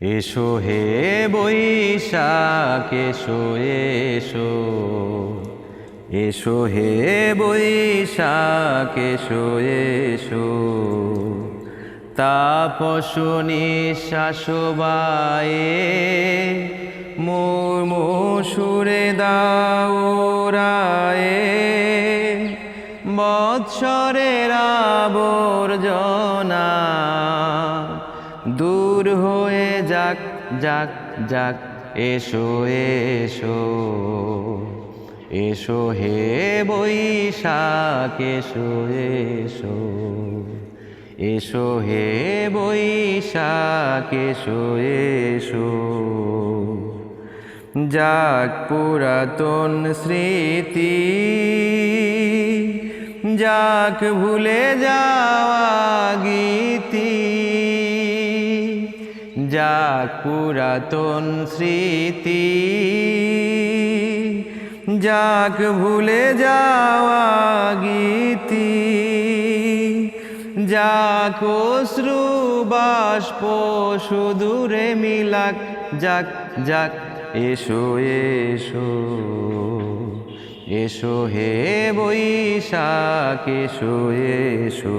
এসো হে বৈশাখ, এসো এসো। এসো হে বৈশাখ, এসো এসো। তাপস নিঃশ্বাস বায়ে মোর সুরে দাও রায়ে। বৎসরের আবর্জনা যাক যাক, এসো এসো। এসো হে বৈশাখ, এসো এসো। এসো হে বৈশাখ, এসো এসো। যাক পুরাতন স্মৃতি, যাক ভুলে যাওয়া যাক পুরাতন স্মৃতি। যাক ভুলে যাওয়া গীতি। যাক অশ্রু বাষ্প সুদূরে মিলাক। যাক যাক, এসো এসো। এসো হে বৈশাখ, এসো এসো।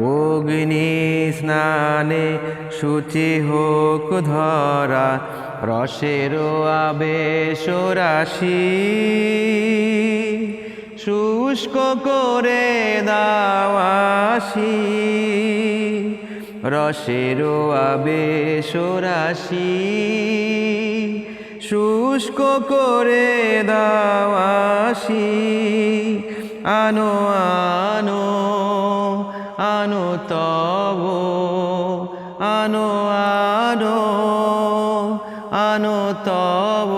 অগ্নি স্নানে সূচি হোক ধরা, রসের আবেশ রাশি। শুষ্ক করে দাওয়াসি রসের আবেশ রাশি। শুষ্ক করে দাওয়াসি আনো আনো। আনো তব, আনো আনো আনো তব,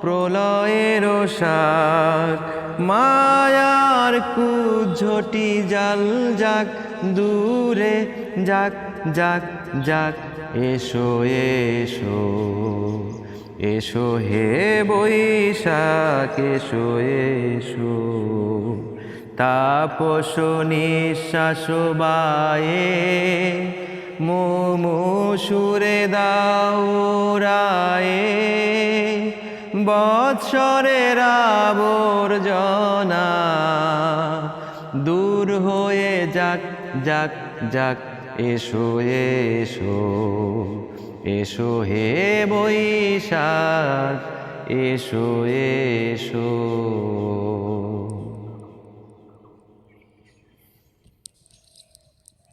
প্রলয়ের সার, মায়ার কুঝটি জাল যাক, দূরে যাক যাক যাক, এসো এসো এসো হে বৈশাখ, এসো এসো। তাপস নিঃশ্বাস বায়ে, মোমো সুরে দাও রায়ে। বৎসরের আবর্জনা দূর হয়ে যাক যাক যাক, এসো এসো এসো হে বৈশাখ, এসো এসো।